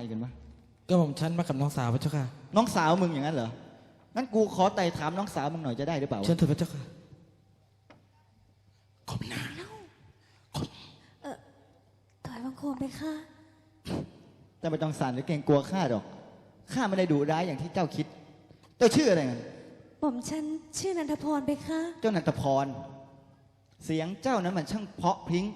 รกันวะก็ผมฉันมากับน้องสาวพระเจ้าค่ะ น้องสาวมึงอย่างนั้นเหรองั้นกูขอไต่ถามน้องสาวมึงหน่อยจะได้หรือเปล่าวะเชิญเถิดพระเจ้าค่ะก้มหน้าถอยบังคมไปค่ะ แต่ไม่ต้องสั่นหรือเกรงกลัวข้าดอกข้าไม่ได้ดุร้ายอย่างที่เจ้าคิด เจ้าชื่ออะไรกันหม่อมฉันชื่อนันทพรไปค่ะเจ้านันทพร เสียงเจ้านั้นมันช่างเพราะพริ้ง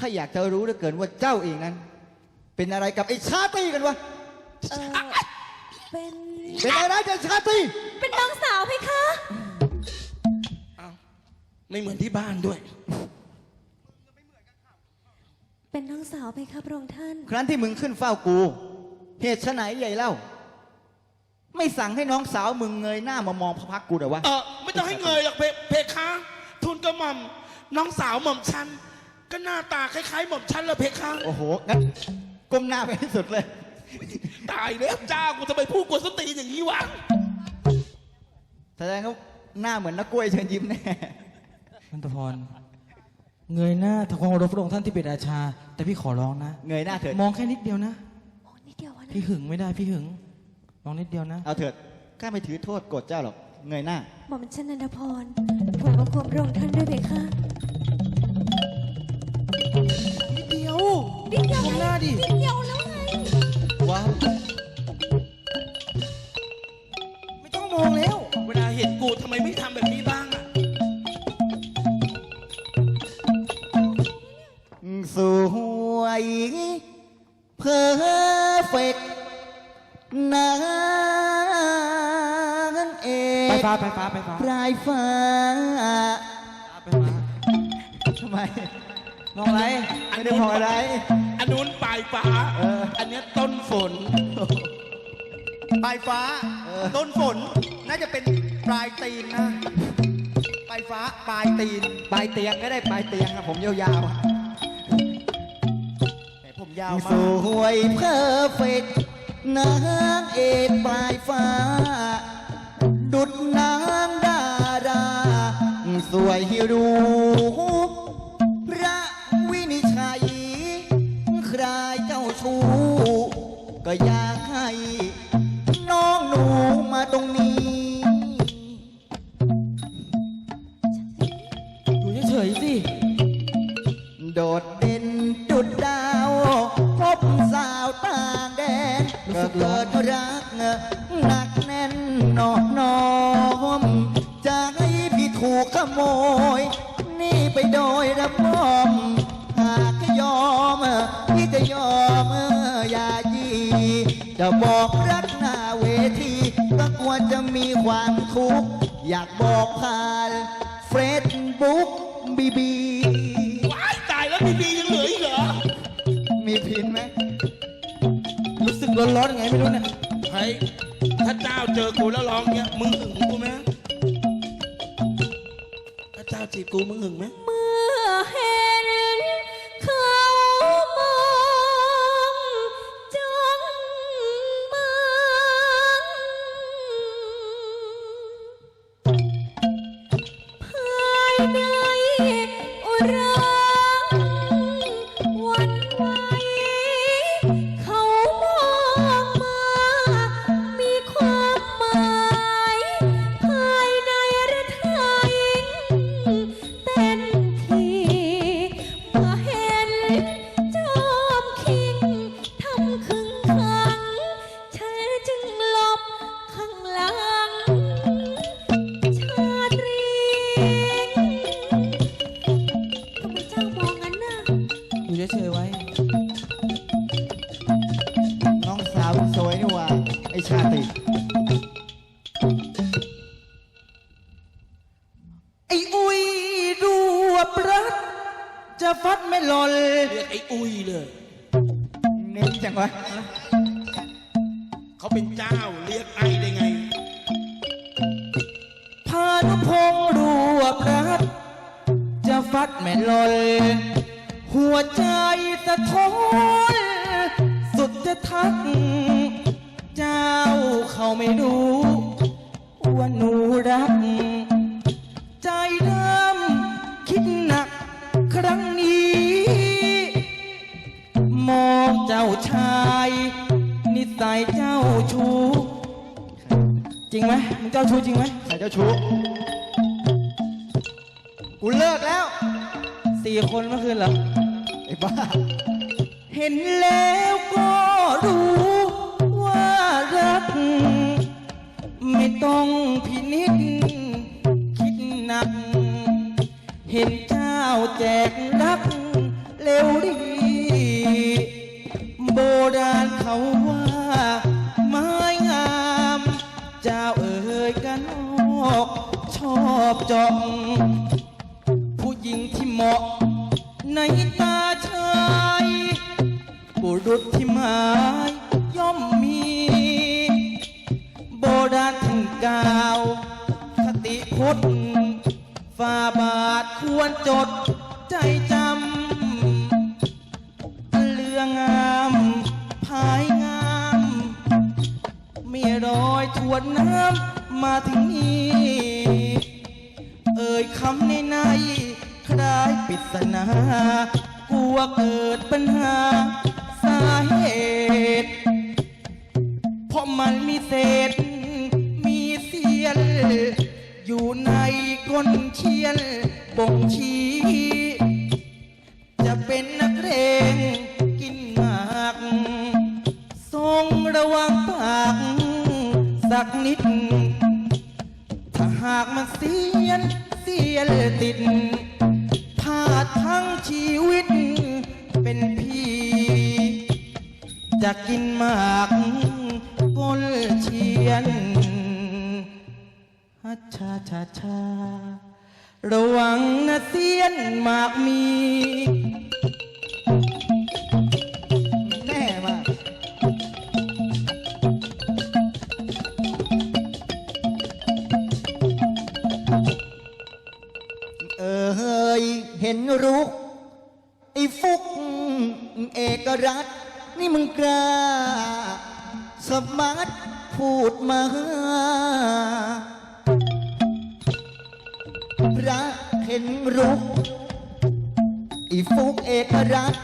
ข้าอยากจะรู้เหลือเกินว่าเจ้าเองนั้น เป็นอะไรกับไอ้ชาตรีกันวะ เออเป็นเป็นอะไรกับชาตรีเป็นน้องสาวไปค่ะไม่เหมือนที่บ้านด้วย เป็นน้องสาวไปค่ะพระองค์ท่าน ครั้นที่มึงขึ้นเฝ้ากู เหตุไฉนใหญ่เล่า ไม่สั่งให้น้องสาวมึงเงยหน้ามามองพระพักตร์กูเหรอวะ เออไม่ต้องให้เงยหรอกเพเพคะทุนกระหม่อมน้องสาวหม่อมฉันก็หน้าตาคล้ายๆหม่อมฉันเลยเพคะโอ้โหงั้น ก้มหน้าไปให้สุดเลย ตายแล้วเจ้ากูทำไมพูดกวนสนตีนอย่างนี้วะแสดงว่าหน้าเหมือนนักกล้วยเชิญยิ้มแน่นันทพร เงยหน้าทำความเคารพพระองค์ท่านที่เป็นราชา แต่พี่ขอร้องนะ เงยหน้าเถิด มองแค่นิดเดียวนะ โอ้นิดเดียววะนะพี่หึงไม่ได้พี่หึง มองนิดเดียวนะ เอาเถิดข้าไม่ถือโทษโกรธเจ้าหรอก เงยหน้า หม่อมฉันนันทพรถอยบังคมพระองค์ท่านด้วยไปค่ะ นิดเดียวมองหน้าดิ นิดเดียวแล้วไงว้าว ไม่ต้องมองแล้ว เวลาเห็นกูทำไมไม่ทำแบบนี้บ้างอะสวยเพอร์เฟกนางเอไปกฟ้าไปฟ้าไปฟ้าปลายฟ้า ไปฟ้าทำไม มองอะไรไม่ได้มองอะไร อันนู้นปลายฟ้า เอออันเนี้ยต้นฝน ปลายฟ้า เออ ต้นฝน น่าจะเป็นปลายตีนนะ ปลายฟ้า ปลายตีนปลายเตียงก็ได้ปลายเตียงอะผมยาวๆอะแต่ผมยาวสมาก วยเพอร์เฟกนางเอกปลายฟ้า ดุดนางดารา สวยให้รู้ ก็อยากให้น้องหนูมาตรงนี้ อยู่เฉยๆสิ โดดเด่นจุดดาวพบสาวต่างแดนก็เกิดรักหนักแน่นนอบน้อมใจะให้พี่ถูกขโมย นี่ไปโดยระมอมหากยอมพี่จะยอมอย่ายี จะบอกรักหน้าเวทีก็กลัวจะมีความทุกข์อยากบอกผ่านเฟซบุ๊กบีบีว้ายตายแล้วบีบียังเหลืออีกเหรอ มีพินไหมรู้สึกร้อนๆยังไงไม่รู้เนี่ยเฮ้ยถ้าเจ้าเจอกูแล้วร้องเงี้ยมึงหึงกูไหมถ้าเจ้าจีบกูมึงหึงไหม ดไม่หล่นหัวใจสะท้อนสุดจะทัก เจ้าเขาไม่รู้ว่าหนูรัก ใจเริ่มคิดหนักครั้งนี้ มองเจ้าชาย นิสัยเจ้าชู้จริงไหมมึงเจ้าชู้จริงไหมใครเจ้าชู้กูเลิกแล้ว สี่คนเมื่อคืนเหรอ ไอ้บ้า เห็นแล้วก็รู้ว่ารัก ไม่ต้องพินิจคิดหนัก เห็นเจ้าแจกรักเร็วดี โบราณเขาว่า ไม้งาม เจ้าเอ่ยกันออก ชอบจองผู้หญิง เหมาะในตาชายบุรุษที่หมายย่อมมี โบราณถึงกล่าวคติพจน์ฝ่าบาทควรจดใจจำเรืองามภายงาม มีรอยทวนน้ำมาถึงนี้ เอ่ยคำในในายปริศนากลัวเกิดปัญหาสาเหตุเพราะมันมีเศษ มีเสียน อยู่ในก้นเชียนบ่งชี้ จะเป็นนักเลงกินหมากทรงระวังปากสักนิด ถ้าหากมันเสียน เสียนติด ทั้งชีวิต เป็นพี่ จะกินหมากก้นเชียนฮัชชาชาชาระวังนะเสียนหมากมี เห็นรุกอีฟุกเอกรัฐ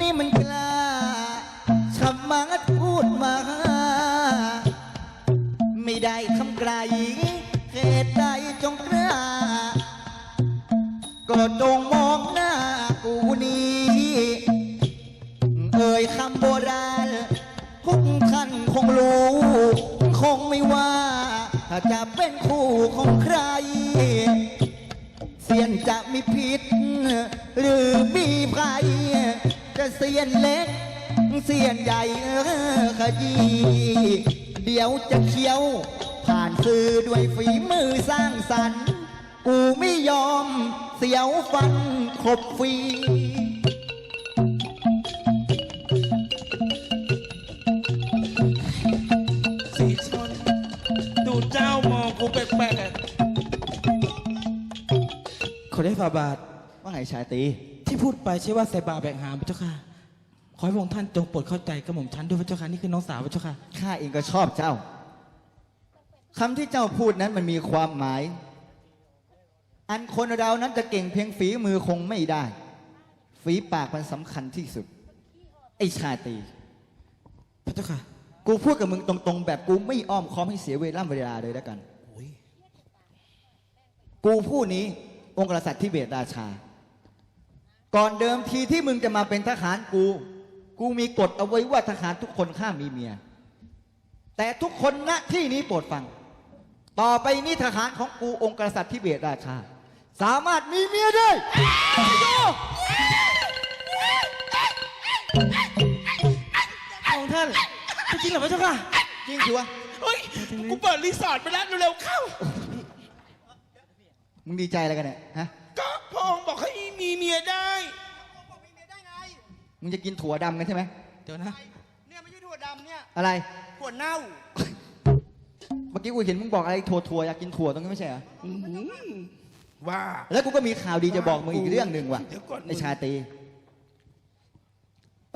นี่มันกล้าชะมัดพูดมา ไม่ได้คำไกลเหตุใดจงกล้าก็จงมองหน้ากูนี้เอ่ยคำโบราณทุกท่านคงรู้ คงไม่ว่า ถ้าจะเป็นคู่ของใคร จะมีพิษ หรือมีภัยจะเสียนเล็ก เสียนใหญ่ขยี้เดี๋ยวจะเคี้ยว ผ่านสื่อด้วยฝีมือสร้างสรรค์ กูไม่ยอมเสียวฟันขบฟีสีชนดูเจ้ามองกูแปลกข อได้ฝ่าบาท ว่าไงชายตี ที่พูดไปใช่ว่าใส่บาแบ่งหามพระเจ้าค่ะ ขอให้พระองค์ท่านจงโปรดเข้าใจกระหม่อมฉันด้วยพระเจ้าค่ะนี่คือน้องสาวพระเจ้าค่ะ ข้าเองก็ชอบเจ้า คำที่เจ้าพูดนั้นมันมีความหมาย อันคนเรานั้นจะเก่งเพียงฝีมือคงไม่ได้ ฝีปากมันสำคัญที่สุด ไอ้ชาตรีพระเจ้าค่ะ กูพูดกับมึงตรง ๆ แบบกูไม่อ้อมค้อมให้เสียเวลาเวลาเลยแล้วกัน กูผู้นี้ องค์กษัตริย์ที่เบตราชา ก่อนเดิมทีที่มึงจะมาเป็นทหารกู กูมีกฎเอาไว้ว่าทหารทุกคนข้ามมีเมีย แต่ทุกคนณที่นี้โปรดฟัง ต่อไปนี้ทหารของกูองค์กษัตริย์ที่เบตราชา สามารถมีเมียได้พระองค์ท่านจริงเหรอพระเจ้าค่ะ จริงสิวะๆเฮ้ย กูเปิดรีสอร์ทไปแล้วเร็วๆเข้า มึงดีใจอะไรกันเนี่ยฮะก็พระองค์บอกให้มีเมียได้มึงจะกินถั่วดำกันใช่ไหมเดี๋ยวนะ เนี่ยไม่ใช่ถั่วดำเนี่ยอะไร ถั่วเน่าเมื่อกี้กูเห็นมึงบอกอะไรถั่วถั่วอยากกินถั่วตรงนี้ไม่ใช่เหรออื้อหือว่า แล้วกูก็มีข่าวดีจะบอกมึงอีกเรื่องหนึ่งว่ะเดี๋ยวก่อนไอชาตรี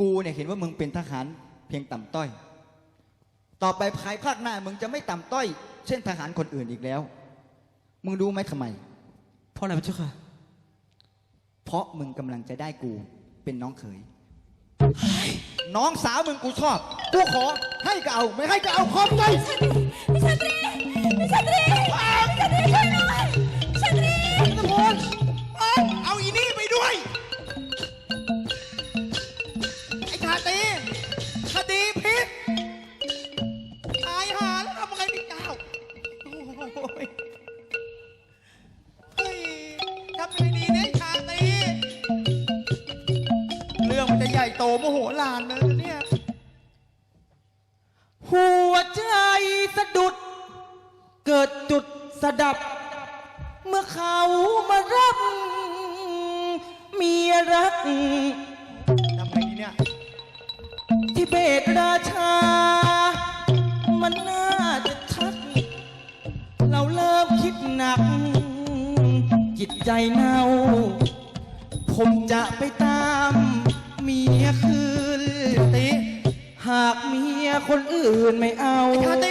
กูเนี่ยเห็นว่ามึงเป็นทหารเพียงต่ำต้อย ต่อไปภายภาคหน้ามึงจะไม่ต่ำต้อย เช่นทหารคนอื่นอีกแล้ว มึงรู้ไหมทำไม เพราะอะไรพระเจ้าค่ะ เพราะมึงกำลังจะได้กูเป็นน้องเขย น้องสาวมึงกูชอบ กูขอให้ก็เอา ไม่ให้ก็เอาคอมไงพี่ชาตรีพี่ชาตรีพี่ชาตรีช่วยหน่อย อเขามารับเมียรัก ทำไงดีเนี่ย ที่เบตราชา มันน่าจะชัด เราเริ่มคิดหนัก จิตใจเน่า ผมจะไปตามเมียคืนตีหากเมียคนอื่นไม่เอาชาต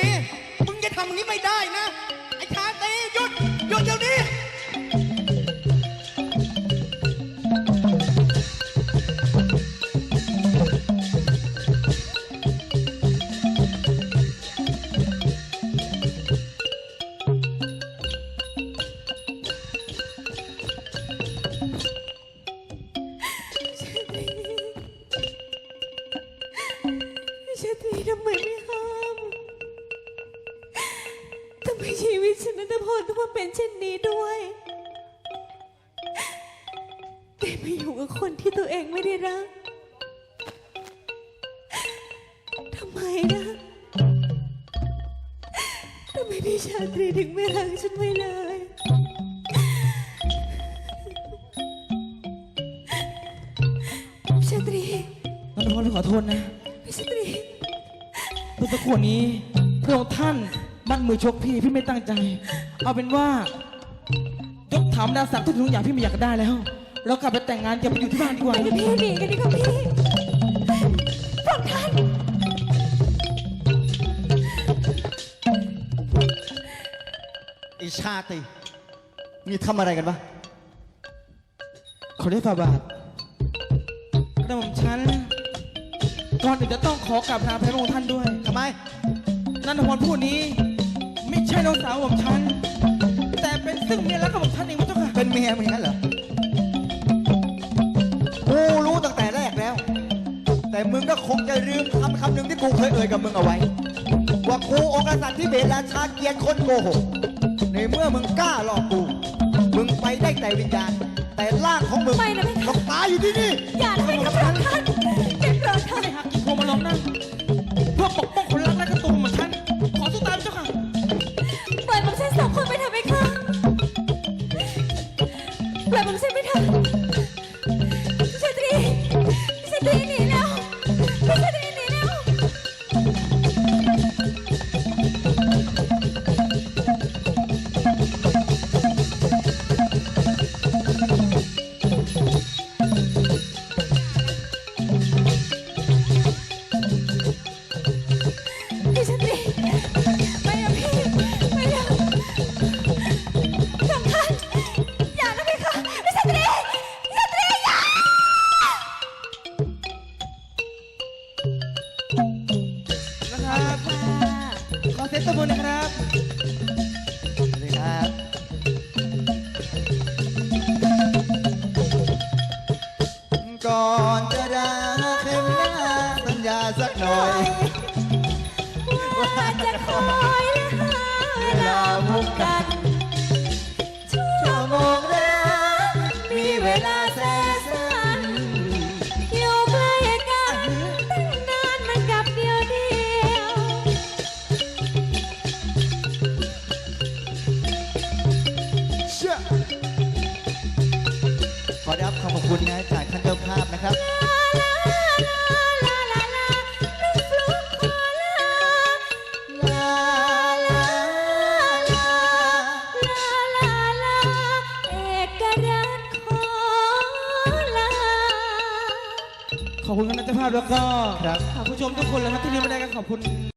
ทำไมชีวิตฉันนันทพลต้องมาเป็นเช่นนี้ด้วยได้มาอยู่กับคนที่ตัวเองไม่ได้รักทำไมนะทำไมพี่ชาตรีถึงไม่รักฉันไว้เลยพี่ชาตรีนันทพลขอโทษนะพี่ชาตรีเมื่อสักครู่นี้พระองค์ท่าน มัดมือชกพี่พี่ไม่ตั้งใจ เอาเป็นว่ายกถามดาศักดิ์ทุกสิ่งทุกอย่างพี่ไม่อยากได้แล้ว เรากลับไปแต่งงานกันไปอยู่ที่บ้านดีกว่า ไปกับพี่หนีกันดีกว่าพี่พวกท่านไอชาติ มีทำอะไรกันวะขอได้ฝ่าบาทกระหม่อมฉันก่อนอื่นจะต้องขอกราบลาพระองค์ท่านด้วยทำไม นันทพลผู้นี้ไม่ใช่น้องสาวของฉัน แต่เป็นซึ่งเมียรักของฉันเองพระเจ้าค่ะเป็นเมียมึงงั้นเหรอกูรู้ตั้งแต่แรกแล้ว แต่มึงก็คงจะลืมคำคำหนึ่งที่กูเคยเอ่ยกับมึงเอาไว้ ว่ากูองค์กษัตริย์ที่เบตราชาเกลียรติคนโกหกในเมื่อมึงกล้าหลอกกู มึงไปได้แต่วิญญาณ แต่ร่างของมึงไปนะพี่ต้องตายอยู่ที่นี่ นะจากท่านเจ้าภาพนะครับลาลาลาลูกฟลุ๊กขอลาลาลาลาลาลาลาเอกรัฐขอลาขอบคุณคณะเจ้าภาพแล้วก็ครับ ผู้ชมทุกคนเลยครับที่นี่ไม่ได้ก็ขอบคุณ